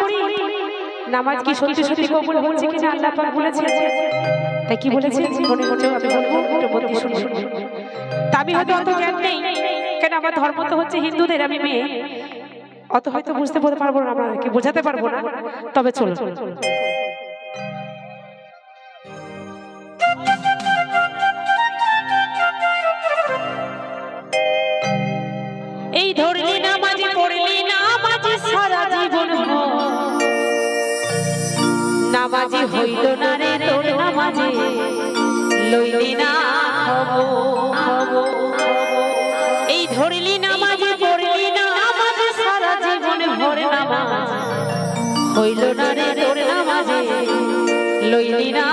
পড়ি। নামাজ কি সত্যি সত্যি কবুল হচ্ছে কি না আল্লাহ পাক তাই কি মনে মনে আমি বলব একটু তা আমি হয়তো অত জ্ঞান নেই। কেন আমার ধর্ম তো হচ্ছে হিন্দুদের, আমি মেয়ে। অত হয়তো বুঝতে পারব না, আপনাদেরকে বোঝাতে পারব না। তবে চলো লইলি না। এই ধরলি নামাজ পড়লি হইল না রে তোর নামাজে না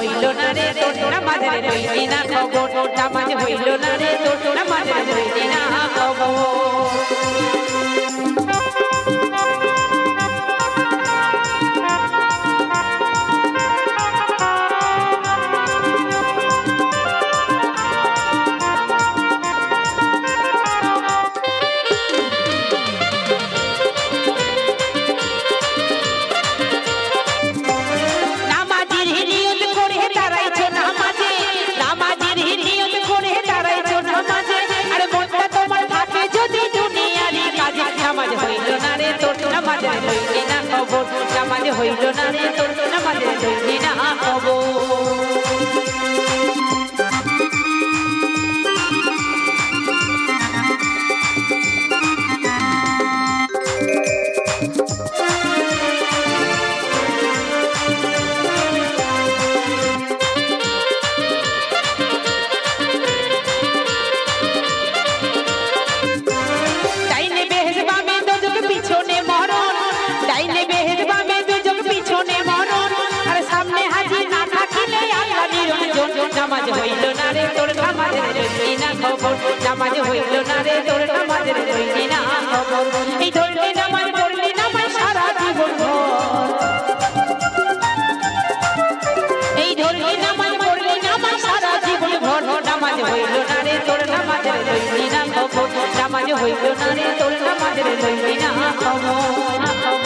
হইল না রে তোর নামাজ হইলি না খবর। নামাজ হইল না রে তোর নামাজ হইলি না খবর। খবর নামাজ হইল না তোর নামাজ হইলি না খবর খবর নামাজ হইল না রে তোর নামাজ হইলি না খবর এই ধরলি নামাজ পড়লি নামাজ সারা জীবন এই ধরলি নামাজ পড়লি নামাজ সারা জীবন ভর নামাজ হইল না রে তোর নামাজ হইলি না খবর নামাজ হইল না রে তোর নামাজ হইলি না খবর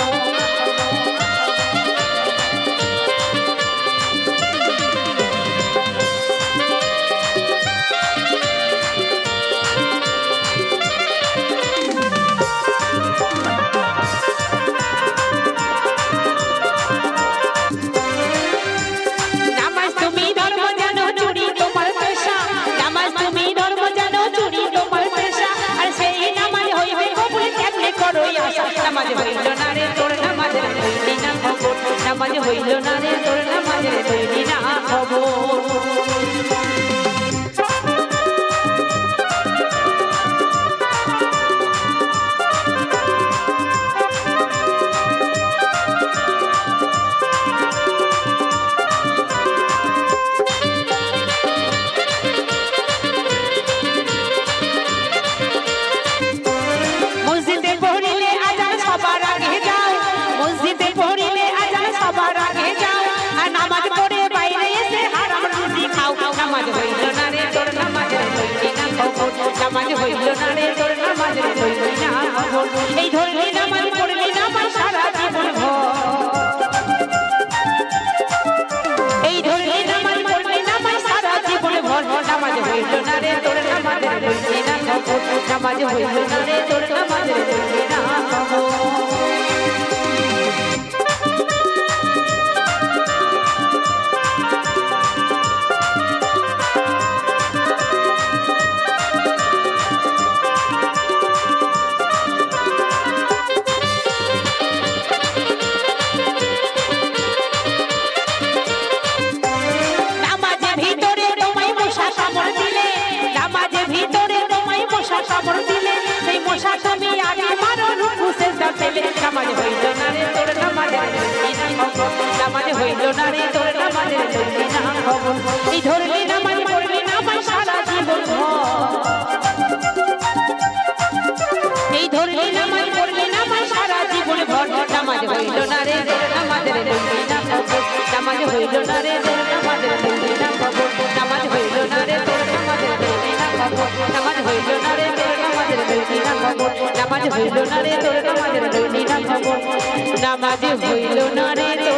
নামাজ হইল না রে এই ধরলি নামাজ পড়লি আমার সারা জীবন এই ধরলি নামাজ পড়লি আমার সারা জীবন ভর নামাজ হইল না রে, তোর নামাজ হইল না। নামাজ হইল না রে, তোর নামাজ হইলি পেলে নামাজ হইল না রে তোর নামাজের নামাজ হইল না রে তোর নামাজের এই ধরলি নামাজ পড়লি নামাজ সারা জীবন এই ধরলি নামাজ পড়লি নামাজ সারা জীবন ভর নামাজ হইল না রে তোর নামাজের নামাজ হইল না রে। নামাজ হইল না রে তোর নামাজের নামাজ হইল না রে